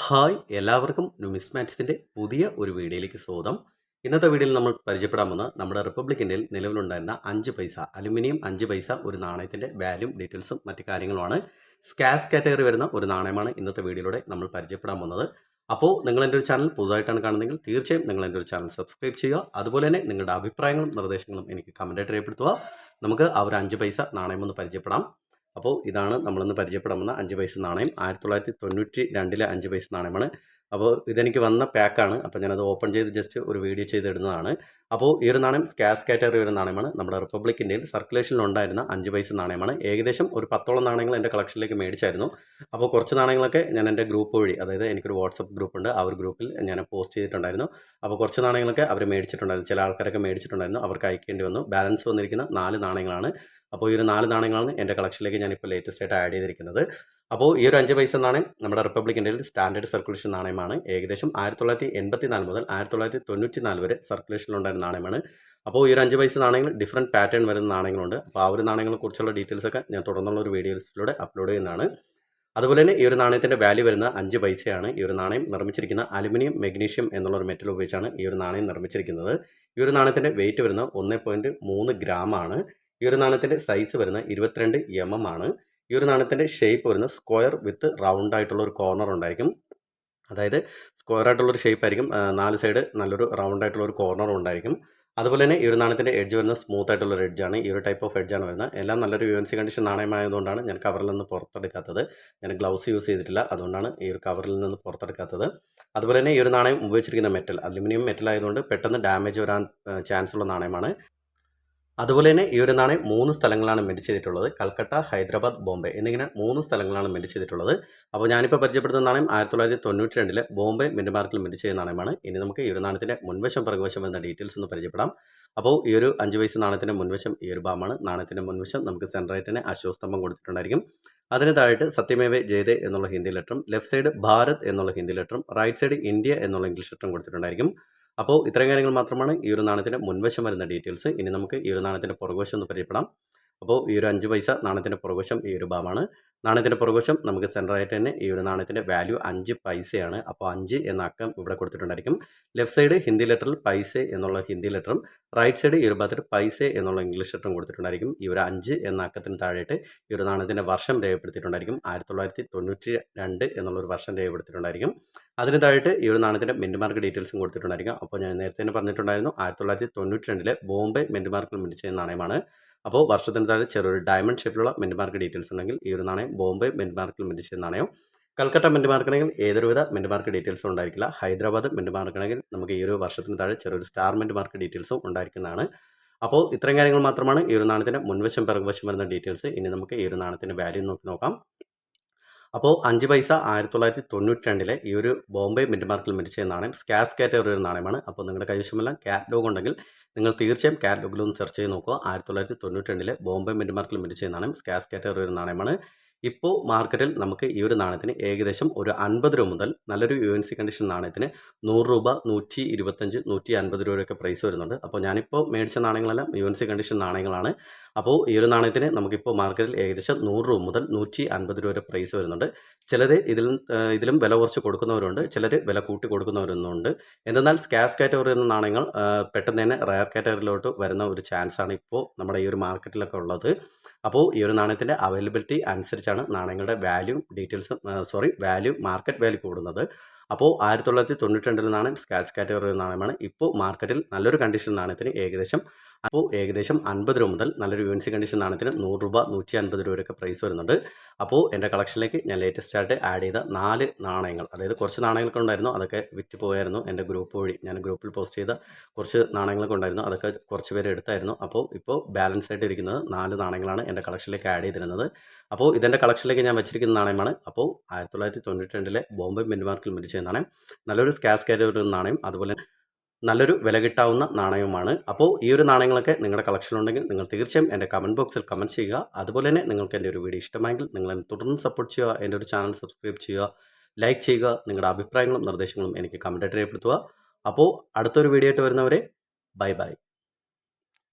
Hi എല്ലാവർക്കും ന്യൂമിസ്മാറ്റിക്സിന്റെ പുതിയ ഒരു വീഡിയോയിലേക്ക് സ്വാഗതം. ഇന്നത്തെ വീഡിയോയിൽ നമ്മൾ പരിചയപ്പെടാൻ പോകുന്നത് നമ്മുടെ റിപ്പബ്ലിക് ഇന്ത്യയിൽ നിലവിലുണ്ടായിരുന്ന അഞ്ച് പൈസ അലുമിനിയം അഞ്ച് പൈസ ഒരു നാണയത്തിന്റെ വാല്യൂ ഡീറ്റെയിൽസും മറ്റ് കാര്യങ്ങളുമാണ്. സ്കാസ് കാറ്റഗറി വരുന്ന ഒരു നാണയമാണ് ഇന്നത്തെ വീഡിയോയിലൂടെ നമ്മൾ പരിചയപ്പെടാൻ പോകുന്നത്. അപ്പോൾ നിങ്ങൾ എന്റെ ഒരു ചാനൽ പുതുതായിട്ടാണ് കാണുന്നതെങ്കിൽ തീർച്ചയായും നിങ്ങൾ എന്റെ ഒരു ചാനൽ സബ്സ്ക്രൈബ് ചെയ്യുക. അതുപോലെ തന്നെ നിങ്ങളുടെ അഭിപ്രായങ്ങളും നിർദ്ദേശങ്ങളും എനിക്ക് കമന്റായിട്ട് രേഖപ്പെടുത്തുക. നമുക്ക് ആ ഒരു അഞ്ച് പൈസ നാണയം ഒന്ന് പരിചയപ്പെടാം. അപ്പോൾ ഇതാണ് നമ്മളിന്ന് പരിചയപ്പെടാൻ അഞ്ച് പൈസ നാണയം. ആയിരത്തി തൊള്ളായിരത്തി തൊണ്ണൂറ്റി രണ്ടിലെ അഞ്ച് പൈസ നാണയമാണ് അപ്പോൾ ഇതെനിക്ക് വന്ന പാക്കാണ്. അപ്പോൾ ഞാനത് ഓപ്പൺ ചെയ്ത് ജസ്റ്റ് ഒരു വീഡിയോ ചെയ്തിടുന്നതാണ്. അപ്പോൾ ഈ ഒരു നാണയം സ്കാസ് കാറ്റഗറി ഒരു നാണയമാണ്. നമ്മുടെ റിപ്പബ്ലിക് ഇന്ത്യയിൽ സർക്കുലേഷനിൽ ഉണ്ടായിരുന്ന അഞ്ച് പൈസ നാണയമാണ്. ഏകദേശം ഒരു പത്തോളം നാണയങ്ങൾ എന്റെ കളക്ഷനിലേക്ക് മേടിച്ചായിരുന്നു. അപ്പോൾ കുറച്ച് നാണയങ്ങളൊക്കെ ഞാൻ എന്റെ ഗ്രൂപ്പ് വഴി അതായത് എനിക്കൊരു വാട്സപ്പ് ഗ്രൂപ്പ് ഉണ്ട് ആ ഒരു ഗ്രൂപ്പിൽ ഞാൻ പോസ്റ്റ് ചെയ്തിട്ടുണ്ടായിരുന്നു. അപ്പോൾ കുറച്ച് നാണയങ്ങളൊക്കെ അവർ മേടിച്ചിട്ടുണ്ടായിരുന്നു. ചില ആൾക്കാരൊക്കെ മേടിച്ചിട്ടുണ്ടായിരുന്നു. അവർക്ക് അയക്കേണ്ടി വന്നു. ബാലൻസ് വന്നിരിക്കുന്ന നാല് നാണയങ്ങളാണ്. അപ്പോൾ ഈ ഒരു നാല് നാണയങ്ങളാണ് എന്റെ കളക്ഷനിലേക്ക് ഞാനിപ്പോൾ ലേറ്റസ്റ്റ് ആയിട്ട് ആഡ് ചെയ്തിരിക്കുന്നത്. അപ്പോൾ ഈ ഒരു അഞ്ച് പൈസ നാണയം നമ്മുടെ റിപ്പബ്ലിക് ഇന്ത്യയിൽ സ്റ്റാൻഡേർഡ് സർക്കുലേഷൻ നാണയമാണ്. ഏകദേശം ആയിരത്തി തൊള്ളായിരത്തി എൺപത്തി നാല് മുതൽ ആയിരത്തി തൊള്ളായിരത്തി തൊണ്ണൂറ്റി നാല് വരെ സർക്കുലേഷനിലുണ്ടായിരുന്ന നാണയമാണ്. അപ്പോൾ ഈ ഒരു അഞ്ച് പൈസ നാണയങ്ങൾ ഡിഫറന്റ് പാറ്റേൺ വരുന്ന നാണയങ്ങളുണ്ട്. അപ്പോൾ ആ ഒരു നാണയങ്ങളെ കുറിച്ചുള്ള ഡീറ്റെയിൽസ് ഒക്കെ ഞാൻ തുടർന്നുള്ള ഒരു വീഡിയോസിലൂടെ അപ്ലോഡ് ചെയ്യുന്നതാണ്. അതുപോലെ തന്നെ ഈ ഒരു നാണയത്തിന്റെ വാല്യൂ വരുന്ന അഞ്ച് പൈസയാണ് ഈ ഒരു നാണയം നിർമ്മിച്ചിരിക്കുന്ന അലുമിനിയം മെഗ്നീഷ്യം എന്നുള്ള ഒരു മെറ്റൽ ഉപയോഗിച്ചാണ് ഈ ഒരു നാണയം നിർമ്മിച്ചിരിക്കുന്നത്. ഈ ഒരു നാണയത്തിന്റെ വെയിറ്റ് വരുന്ന ഒന്ന് പോയിന്റ് മൂന്ന് ഗ്രാമാണ് ഈ ഒരു നാണയത്തിന്റെ സൈസ് വരുന്ന ഇരുപത്തിരണ്ട് എം എം ആണ്. ഈ ഒരു നാണയത്തിന്റെ ഷേപ്പ് വരുന്നത് സ്ക്വയർ വിത്ത് റൗണ്ട് ആയിട്ടുള്ള ഒരു കോർണർ ഉണ്ടായിരിക്കും. അതായത് സ്ക്വയർ ആയിട്ടുള്ളൊരു ഷേപ്പ് ആയിരിക്കും. നാല് സൈഡ് നല്ലൊരു റൗണ്ട് ആയിട്ടുള്ള ഒരു കോർണർ ഉണ്ടായിരിക്കും. അതുപോലെ തന്നെ ഈ ഒരു നാണയത്തിന്റെ എഡ്ജ് വരുന്നത് സ്മൂത്ത് ആയിട്ടുള്ള ഒരു എഡ്ജാണ് ഈ ഒരു ടൈപ്പ് ഓഫ് എഡ്ജാണ് വരുന്നത്. എല്ലാം നല്ലൊരു യു എൻ സി കണ്ടീഷൻ നാണയമായതുകൊണ്ടാണ് ഞാൻ കവറിൽ നിന്ന് പുറത്തെടുക്കാത്തത്. ഞാൻ ഗ്ലൗസ് യൂസ് ചെയ്തിട്ടില്ല. അതുകൊണ്ടാണ് ഈ ഒരു കവറിൽ നിന്ന് പുറത്തെടുക്കാത്തത്. അതുപോലെ തന്നെ ഈ ഒരു നാണയം ഉപയോഗിച്ചിരിക്കുന്ന മെറ്റൽ അലുമിനിയം മെറ്റൽ ആയതുകൊണ്ട് പെട്ടെന്ന് ഡാമേജ് വരാൻ ചാൻസ് ഉള്ള നാണയമാണ്. അതുപോലെ തന്നെ ഈ ഒരു നാണയം മൂന്ന് സ്ഥലങ്ങളാണ് മെന്റ് ചെയ്തിട്ടുള്ളത്. കൽക്കട്ട ഹൈദരാബാദ് ബോംബെ എന്നിങ്ങനെ മൂന്ന് സ്ഥലങ്ങളാണ് മെന്റ് ചെയ്തിട്ടുള്ളത്. അപ്പോൾ ഞാനിപ്പോൾ പരിചയപ്പെടുത്തുന്ന നാണയം ആയിരത്തി തൊള്ളായിരത്തി തൊണ്ണൂറ്റി രണ്ടിലെ ബോംബെ മിന്റ് മാർക്കിൽ മെന്റ് ചെയ്ത നാണയമാണ്. ഇനി നമുക്ക് ഈ ഒരു നാണയത്തിന്റെ മുൻവശം പ്രകവശം എന്ന ഡീറ്റെയിൽസ് ഒന്ന് പരിചയപ്പെടാം. അപ്പോൾ ഈ ഒരു അഞ്ച് വയസ്സ് നാണയത്തിന്റെ മുൻവശം ഈ ഒരു ബാമാണ് നാണയത്തിന്റെ മുൻവശം നമുക്ക് സെൻട്രേറ്റിന് അശോസ്തംഭം കൊടുത്തിട്ടുണ്ടായിരിക്കും. അതിന് താഴെ സത്യമേവ ജയതേ എന്നുള്ള ഹിന്ദി ലെറ്ററും ലെഫ്റ്റ് സൈഡ് ഭാരത് എന്നുള്ള ഹിന്ദി ലെറ്ററും റൈറ്റ് സൈഡ് ഇന്ത്യ എന്നുള്ള ഇംഗ്ലീഷ് ലെറ്ററും കൊടുത്തിട്ടുണ്ടായിരിക്കും. അപ്പോൾ ഇത്രയും കാര്യങ്ങൾ മാത്രമാണ് ഈ ഒരു നാണയത്തിന്റെ മുൻവശം വരുന്ന ഡീറ്റെയിൽസ്. ഇനി നമുക്ക് ഈ ഒരു നാണയത്തിന്റെ പുറകുവശം ഒന്ന് പരിചയപ്പെടാം. അപ്പോൾ ഈ ഒരു അഞ്ച് പൈസ നാണയത്തിന്റെ പുറകുവശം ഈ ഒരു ഭാഗമാണ്. നാണയത്തിന്റെ പുറകുവശം നമുക്ക് സെന്ററായിട്ട് തന്നെ. ഈ ഒരു നാണയത്തിന്റെ വാല്യൂ അഞ്ച് പൈസയാണ്. അപ്പോൾ അഞ്ച് എന്ന അക്കം ഇവിടെ കൊടുത്തിട്ടുണ്ടായിരിക്കും. ലെഫ്റ്റ് സൈഡ് ഹിന്ദി ലെറ്ററിൽ പൈസ എന്നുള്ള ഹിന്ദി ലെറ്ററും റൈറ്റ് സൈഡ് ഈ ഒരു ഭാഗത്ത് പൈസ എന്നുള്ള ഇംഗ്ലീഷ് ലെറ്ററും കൊടുത്തിട്ടുണ്ടായിരിക്കും. ഈ ഒരു അഞ്ച് എന്ന അക്കത്തിന് താഴെയായിട്ട് ഈ ഒരു നാണയത്തിന്റെ വർഷം രേഖപ്പെടുത്തിയിട്ടുണ്ടായിരിക്കും. ആയിരത്തി തൊള്ളായിരത്തി തൊണ്ണൂറ്റി രണ്ട് എന്നുള്ളൊരു വർഷം രേഖപ്പെടുത്തിയിട്ടുണ്ടായിരിക്കും. അതിന് താഴെയിട്ട് ഈ ഒരു നാണയത്തിന്റെ മെന്റ് മാർക്ക് ഡീറ്റെയിൽസും കൊടുത്തിട്ടുണ്ടായിരിക്കും. അപ്പോൾ ഞാൻ നേരത്തെ തന്നെ പറഞ്ഞിട്ടുണ്ടായിരുന്നു ആയിരത്തി തൊള്ളായിരത്തി തൊണ്ണൂറ്റി രണ്ടിലെ ബോംബെ മെന്റ് മാർക്കിൽ ചെയ്യുന്ന നാണയമാണ്. അപ്പോൾ വർഷത്തിന് താഴെ ചെറിയൊരു ഡയമണ്ട് ഷേപ്പിലുള്ള മെന്റ് മാർക്ക് ഡീറ്റെയിൽസ് ഉണ്ടെങ്കിൽ ഈ ഒരു നാണയം ബോംബെ മെന്റ് മാർക്കിൽ മെന്റ് ചെയ്യുന്ന നാണയം. കൽക്കട്ട മെന്റ് മാർക്കണമെങ്കിൽ ഏതൊരുവിധ മെന്റ് മാർക്ക് ഡീറ്റെയിൽസും ഉണ്ടായിരിക്കില്ല. ഹൈദരാബാദ് മെന്റ് മാർക്കണമെങ്കിൽ നമുക്ക് ഈ ഒരു വർഷത്തിന് താഴെ ചെറിയൊരു സ്റ്റാർ മെന്റ് മാർക്ക് ഡീറ്റെയിൽസും ഉണ്ടായിരിക്കുന്നതാണ്. അപ്പോൾ ഇത്രയും കാര്യങ്ങൾ മാത്രമാണ് ഈ ഒരു നാണയത്തിന്റെ മുൻവശം പിറകുവശം വരുന്ന ഡീറ്റെയിൽസ് ഇനി നമുക്ക് ഈ ഒരു നാണയത്തിന്റെ വാല്യൂ നോക്കി നോക്കാം. അപ്പോൾ അഞ്ച് പൈസ ആയിരത്തി തൊള്ളായിരത്തി തൊണ്ണൂറ്റി രണ്ടിലെ ഈ ഒരു ബോംബെ മിന്റ് മാർക്കിൽ ചെയ്യുന്ന നാണയം സ്കാസ് കാറ്റഗറി ഒരു നാണയമാണ്. അപ്പോൾ നിങ്ങളുടെ കൈവശമെല്ലാം കാറ്റലോഗ് ഉണ്ടെങ്കിൽ നിങ്ങൾ തീർച്ചയായും കാറ്റലോഗിൽ ഒന്ന് സെർച്ച് ചെയ്ത് നോക്കുക. ആയിരത്തി തൊള്ളായിരത്തി തൊണ്ണൂറ്റി രണ്ടിലെ ബോംബെ മിന്റ് മാർക്കിൽ ചെയ്യുന്ന നാണയം സ്കാസ് കാറ്റഗറി ഒരു നാണയമാണ്. ഇപ്പോൾ മാർക്കറ്റിൽ നമുക്ക് ഈ ഒരു നാണയത്തിന് ഏകദേശം ഒരു അൻപത് രൂപ മുതൽ നല്ലൊരു യു എൻ സി കണ്ടീഷൻ നാണയത്തിന് നൂറ് രൂപ നൂറ്റി ഇരുപത്തഞ്ച് നൂറ്റി അൻപത് രൂപയൊക്കെ പ്രൈസ് വരുന്നുണ്ട്. അപ്പോൾ ഞാനിപ്പോൾ മേടിച്ച നാണയങ്ങളെല്ലാം യു എൻ സി കണ്ടീഷൻ നാണയങ്ങളാണ്. അപ്പോൾ ഈ ഒരു നാണയത്തിന് നമുക്കിപ്പോൾ മാർക്കറ്റിൽ ഏകദേശം നൂറ് രൂപ മുതൽ നൂറ്റി അൻപത് രൂപ വരെ പ്രൈസ് വരുന്നുണ്ട്. ചിലർ ഇതിലും ഇതിലും വില കുറച്ച് കൊടുക്കുന്നവരുണ്ട്. ചിലർ വില കൂട്ടി കൊടുക്കുന്നവരുന്നുണ്ട്. എന്തെന്നാൽ സ്കാസ് കാറ്റഗറി എന്ന നാണയങ്ങൾ പെട്ടെന്ന് തന്നെ റയർ കാറ്റഗറിയിലോട്ട് വരുന്ന ഒരു ചാൻസാണ് ഇപ്പോൾ നമ്മുടെ ഈ ഒരു മാർക്കറ്റിലൊക്കെ ഉള്ളത്. അപ്പോൾ ഈ ഒരു നാണയത്തിന്റെ അവൈലബിലിറ്റി അനുസരിച്ചാണ് നാണയങ്ങളുടെ value details sorry value market value കൂടുന്നത്. അപ്പോൾ ആയിരത്തി തൊള്ളായിരത്തി തൊണ്ണൂറ്റി രണ്ടിൽ നാണയം സ്കാസ് കാറ്റഗറി നാണയമാണ്. ഇപ്പോൾ മാർക്കറ്റിൽ നല്ലൊരു കണ്ടീഷൻ നാണയത്തിന് ഏകദേശം അപ്പോൾ ഏകദേശം അൻപത് രൂപ മുതൽ നല്ലൊരു യു എൻ സി കണ്ടീഷൻ നാണയത്തിന് നൂറ് രൂപ നൂറ്റി അൻപത് രൂപയൊക്കെ പ്രൈസ് വരുന്നുണ്ട്. അപ്പോൾ എന്റെ കളക്ഷനിലേക്ക് ഞാൻ ലേറ്റസ്റ്റ് ആയിട്ട് ആഡ് ചെയ്ത നാല് നാണയങ്ങൾ അതായത് കുറച്ച് നാണയങ്ങളൊക്കെ ഉണ്ടായിരുന്നു അതൊക്കെ വിറ്റ് പോയായിരുന്നു എന്റെ ഗ്രൂപ്പ് വഴി. ഞാൻ ഗ്രൂപ്പിൽ പോസ്റ്റ് ചെയ്ത കുറച്ച് നാണയങ്ങളൊക്കെ ഉണ്ടായിരുന്നു അതൊക്കെ കുറച്ച് പേര് എടുത്തായിരുന്നു. അപ്പോൾ ഇപ്പോൾ ബാലൻസ് ആയിട്ട് ഇരിക്കുന്നത് നാല് നാണയങ്ങളാണ് എന്റെ കളക്ഷനിലേക്ക് ആഡ് ചെയ്തിരുന്നത്. അപ്പോൾ ഇതെന്റെ കളക്ഷനിലേക്ക് ഞാൻ വെച്ചിരിക്കുന്ന നാണയമാണ്. അപ്പോൾ ആയിരത്തി തൊള്ളായിരത്തി തൊണ്ണൂറ്റി രണ്ടിലെ ബോംബെ മിന്റ് മാർക്കിൽ നല്ലൊരു സ്കാസ് കാറ്റഗറി നാണയം. അതുപോലെ നല്ലൊരു വില കിട്ടാവുന്ന നാണയവുമാണ്. അപ്പോൾ ഈ ഒരു നാണയങ്ങളൊക്കെ നിങ്ങളുടെ കളക്ഷൻ ഉണ്ടെങ്കിൽ നിങ്ങൾ തീർച്ചയായും എന്റെ കമന്റ് ബോക്സിൽ കമന്റ് ചെയ്യുക. അതുപോലെ തന്നെ നിങ്ങൾക്ക് എന്റെ ഒരു വീഡിയോ ഇഷ്ടമായെങ്കിൽ നിങ്ങൾ എന്നെ തുടർന്ന് സപ്പോർട്ട് ചെയ്യുക. എന്റെ ഒരു ചാനൽ സബ്സ്ക്രൈബ് ചെയ്യുക. ലൈക്ക് ചെയ്യുക. നിങ്ങളുടെ അഭിപ്രായങ്ങളും നിർദ്ദേശങ്ങളും എനിക്ക് കമന്റായിട്ട് രേഖപ്പെടുത്തുക. അപ്പോൾ അടുത്തൊരു വീഡിയോ ആയിട്ട് വരുന്നവരെ ബൈ ബൈ